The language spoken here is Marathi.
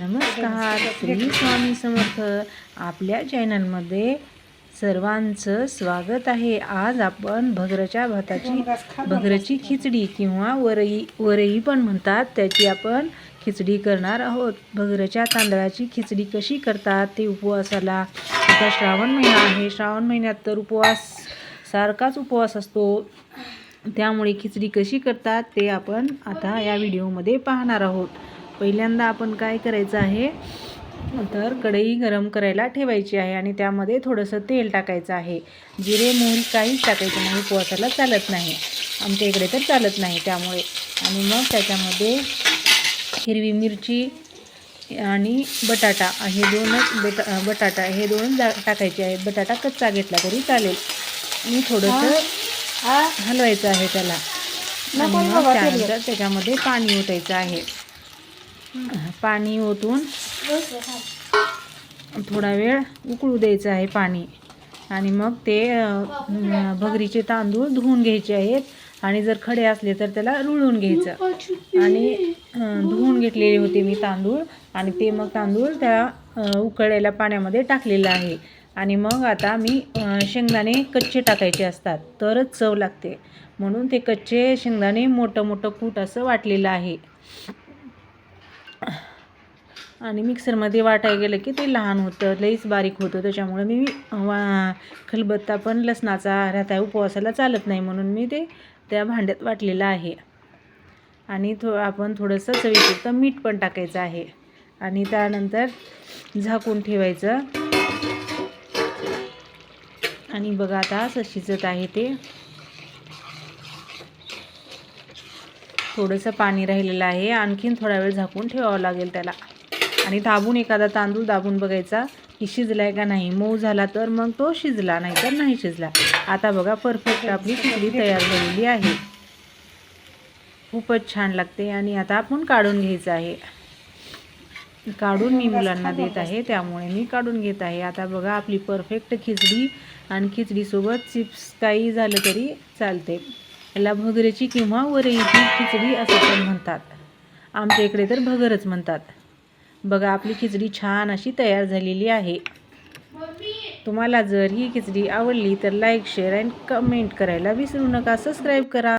नमस्कार. श्री स्वामी समर्थ आपल्या चॅनलमध्ये सर्वांचं स्वागत आहे. आज आपण भगरच्या भाताची भगरची खिचडी किंवा वरई वरई पण म्हणतात. त्याची आपण खिचडी करणार आहोत. भगरच्या तांदळाची खिचडी कशी करतात ते उपवासाला आता श्रावण महिना आहे. श्रावण महिन्यात तर उपवास सारखाच उपवास असतो. त्यामुळे खिचडी कशी करतात ते आपण आता या व्हिडिओमध्ये पाहणार आहोत. पहिल्यांदा आपण काय करायचं आहे? तर कढई गरम करायला ठेवायची आहे आणि त्यामध्ये थोडंसं तेल टाकायचं आहे. जिरे मोहरी काहीच टाकायचं नाही उपवासाला चालत नाही. आमच्या इकडे तर चालत नाही त्यामुळे. आणि मग त्याच्यामध्ये हिरवी मिरची आणि बटाटा हे दोनच बेटा बटाटा हे दोन जा टाकायचे आहेत. बटाटा कच्चा घेतला तरी चालेल. आणि थोडंसं हलवायचं आहे त्याला. त्यानंतर त्याच्यामध्ये पाणी ओतायचं आहे. पाणी ओतून थोडा वेळ उकळू द्यायचं आहे पाणी. आणि मग ते भगरीचे तांदूळ धुवून घ्यायचे आहेत. आणि जर खडे असले तर त्याला रुळून घ्यायचं. आणि धुवून घेतलेले होते मी तांदूळ. आणि ते मग तांदूळ त्या उकळलेल्या पाण्यामध्ये टाकलेलं आहे. आणि मग आता मी शेंगदाणे कच्चे टाकायचे असतात. तरच चव लागते. म्हणून ते कच्चे शेंगदाणे मोठं मोठं कूट असं वाटलेलं आहे. आणि मिक्सरमध्ये वाटायला गेलं की ते लहान होतं लईच बारीक होतं. त्याच्यामुळे मी वा खलबत्ता पण लसणाचा राहता उपवासाला चालत नाही म्हणून मी ते त्या भांड्यात वाटलेलं आहे. आणि थो आपण थोडंसं चवीपुरतं मीठ पण टाकायचं आहे. आणि त्यानंतर झाकून ठेवायचं. आणि बघा आता असं शिजत आहे ते. थोडंसं पाणी राहिलेलं आहे. आणखीन थोडा वेळ झाकून ठेवावं लागेल त्याला. आणि दाबून एखादा तांदूळ दाबून बघायचा की शिजला आहे का नाही. मऊ झाला तर मग तो शिजला नाही तर नाही शिजला. आता बघा परफेक्ट आपली खिचडी तयार झालेली आहे. खूपच छान लागते आणि आता आपण काढून घ्यायचं आहे. काढून मी मुलांना देत आहे त्यामुळे मी काढून घेत आहे. आता बघा आपली परफेक्ट खिचडी आणि खिचडीसोबत चिप्स काही झालं तरी चालते. याला भगरेची किंवा वरईची खिचडी असं पण म्हणतात. आमच्या इकडे तर भगरच म्हणतात. बघा आपली खिचडी छान अशी तयार झालेली आहे. तुम्हाला जर ही खिचडी आवडली तर लाईक शेअर अँड कमेंट करायला विसरू नका. सबस्क्राईब करा.